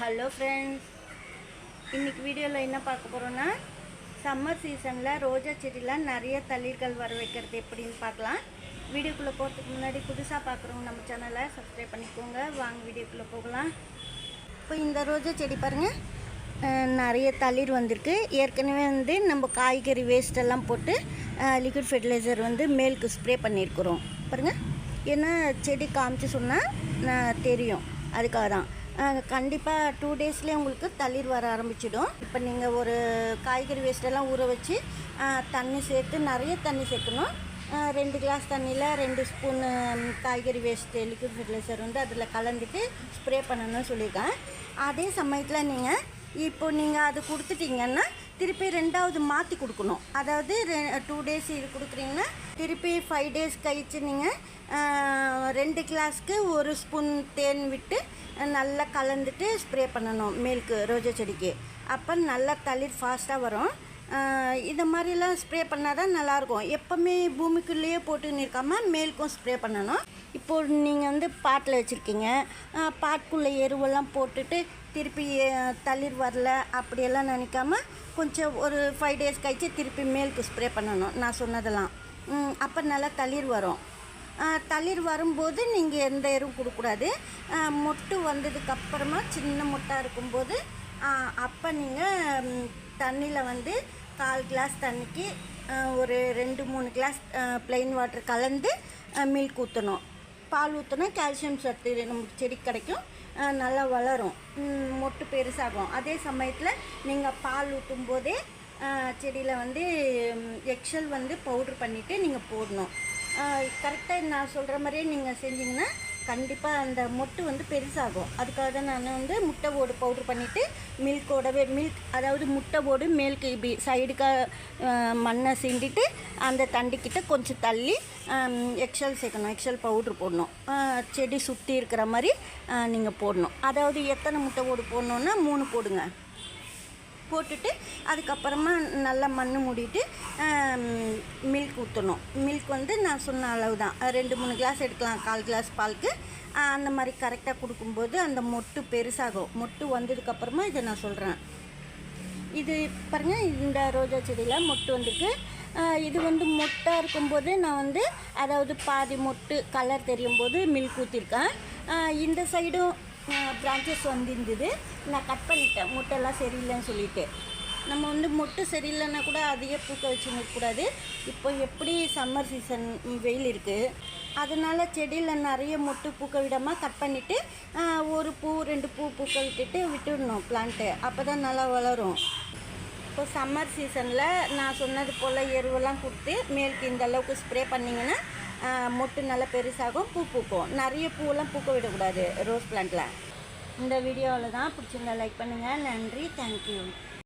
Hello friends இன்றைக்கி வீடியோவில் என்ன பார்க்க போகிறோன்னா சம்மர் சீசனில் ரோஜா செடியில் நிறைய தளிர்கள் வர வைக்கிறது எப்படின்னு பார்க்கலாம். வீடியோக்குள்ளே போகிறதுக்கு முன்னாடி புதுசாக பார்க்குறவங்க நம்ம சேனலை சப்ஸ்கிரைப் பண்ணிக்கோங்க. வாங்க வீடியோக்குள்ளே போகலாம். இப்போ இந்த ரோஜா செடி பாருங்கள் நிறைய தளிர் வந்திருக்கு. ஏற்கனவே வந்து நம்ம காய்கறி வேஸ்டெல்லாம் போட்டு லிக்விட் ஃபெர்டிலைசர் வந்து மேலுக்கு ஸ்ப்ரே பண்ணியிருக்கிறோம். பாருங்கள் ஏன்னா செடி காமிச்சு சொன்னால் நான் தெரியும். அதுக்காக தான் கண்டிப்பாக டூ டேஸ்லேயே உங்களுக்கு தளிர் வர ஆரம்பிச்சிடும். இப்போ நீங்கள் ஒரு காய்கறி வேஸ்ட்டெல்லாம் ஊற வச்சு தண்ணி சேர்த்து நிறைய தண்ணி சேர்க்கணும். ரெண்டு கிளாஸ் தண்ணியில் ரெண்டு ஸ்பூன் காய்கறி வேஸ்ட்டு லிக்விட் ஃபெர்டிலைசர் வந்து அதில் கலந்துட்டு ஸ்ப்ரே பண்ணணும்னு சொல்லியிருக்கேன் அதே சமயத்தில் நீங்கள் இப்போ நீங்கள் அது கொடுத்துட்டீங்கன்னா திருப்பி ரெண்டாவது மாற்றி கொடுக்கணும். அதாவது டூ டேஸ் இது கொடுக்குறீங்கன்னா திருப்பி ஃபைவ் டேஸ் கழிச்சு நீங்கள் ரெண்டு கிளாஸ்க்கு ஒரு ஸ்பூன் தேன் விட்டு நல்லா கலந்துட்டு ஸ்ப்ரே பண்ணணும் மேலுக்கு ரோஜா செடிக்கு. அப்போ நல்லா தளிர் ஃபாஸ்ட்டாக வரும். ஆஹ் இந்த மாதிரிலாம் ஸ்ப்ரே பண்ணால் தான் நல்லாயிருக்கும். எப்போவுமே பூமிக்குள்ளேயே போட்டுன்னு இருக்காமல் மேலுக்கும் ஸ்ப்ரே பண்ணணும். இப்போ நீங்கள் வந்து பாட்டில் வச்சுருக்கீங்க. பாட்டுக்குள்ளே எருவெல்லாம் போட்டுட்டு திருப்பி தளிர் வரல அப்படியெல்லாம் நினைக்காம கொஞ்சம் ஒரு ஃபைவ் டேஸ் கழித்து திருப்பி மேலுக்கு ஸ்ப்ரே பண்ணணும். நான் சொன்னதெல்லாம். அப்போ நல்லா தளிர் வரும். தளிர் வரும்போது நீங்கள் எந்த எருவும் கொடுக்கூடாது மொட்டு வந்ததுக்கப்புறமா சின்ன மொட்டாக இருக்கும்போது அப்போ நீங்கள் தண்ணியில் வந்து கால் கிளாஸ் தண்ணிக்கு ஒரு ரெண்டு மூணு கிளாஸ் ப்ளைன் வாட்டர் கலந்து மில்க் ஊற்றணும் பால் ஊற்றினா கால்சியம் சத்து நமக்கு செடி கிடைக்கும். நல்லா வளரும். மொட்டு பெருசாகும். அதே சமயத்தில் நீங்கள் பால் ஊற்றும் போதே செடியில் வந்து எக்ஷல் வந்து பவுட்ரு பண்ணிவிட்டு நீங்கள் போடணும். கரெக்டாக நான் சொல்கிற மாதிரியே நீங்கள் செஞ்சிங்கன்னா கண்டிப்பாக அந்த மொட்டு வந்து பெருசாகும். அதுக்காக தான் நான் வந்து முட்டை ஓடு பவுட்ரு பண்ணிவிட்டு மில்கோடவே மில்க் அதாவது முட்டை ஓடு மேல்க்கு இப்படி சைடுக்காக மண்ணை சிண்டிட்டு அந்த தண்டிக்கிட்ட கொஞ்சம் தள்ளி எக்ஷல் சேர்க்கணும். எக்ஷல் பவுட்ரு போடணும். செடி சுற்றி இருக்கிற மாதிரி நீங்கள் போடணும். அதாவது எத்தனை முட்டை ஓடு போடணுன்னா மூணு போடுங்க. போட்டுட்டு அதுக்கப்புறமா நல்லா மண் மூடிட்டு மில்க் ஊற்றணும் மில்க் வந்து நான் சொன்ன அளவு தான் ரெண்டு மூணு கிளாஸ் எடுக்கலாம். கால் கிளாஸ் பாலுக்கு. அந்த மாதிரி கரெக்டாக கொடுக்கும்போது அந்த மொட்டு பெருசாகும். மொட்டு வந்ததுக்கப்புறமா இதை நான் சொல்கிறேன் இது பாருங்க இந்த ரோஜா செடியில் மொட்டு வந்திருக்கு. இது வந்து மொட்டாக இருக்கும்போது நான் வந்து அதாவது பாதி மொட்டு கலர் தெரியும் போது மில்க் ஊற்றிருக்கேன் இந்த சைடும் பிரான்ச்சஸ் வந்திருந்தது. நான் கட் பண்ணிட்டேன். முட்டைலாம் சரியில்லைன்னு சொல்லிட்டு. நம்ம வந்து முட்டை சரியில்லைன்னா கூட அதிகம் பூக்க வச்சு நிற்கக்கூடாது இப்போ எப்படி சம்மர் சீசன் வெயில் இருக்குது அதனால் செடியில் நிறைய மொட்டு பூக்க விடாமல் கட் பண்ணிவிட்டு ஒரு பூ ரெண்டு பூ பூக்க விட்டுட்டு விட்டுடணும் பிளான்ட்டு அப்போ தான் நல்லா வளரும். இப்போ சம்மர் சீசனில் நான் சொன்னது போல் எருவெல்லாம் கொடுத்து மேலுக்கு இந்த அளவுக்கு ஸ்ப்ரே பண்ணிங்கன்னா மொட்டு நல்லா பெருசாகும் பூ பூக்கும். நிறைய பூவெல்லாம் பூக்க விடக்கூடாது ரோஸ் பிளான்ட்டில் இந்த வீடியோவில் தான் பிடிச்சிருந்தா லைக் பண்ணுங்கள் நன்றி தேங்க்யூ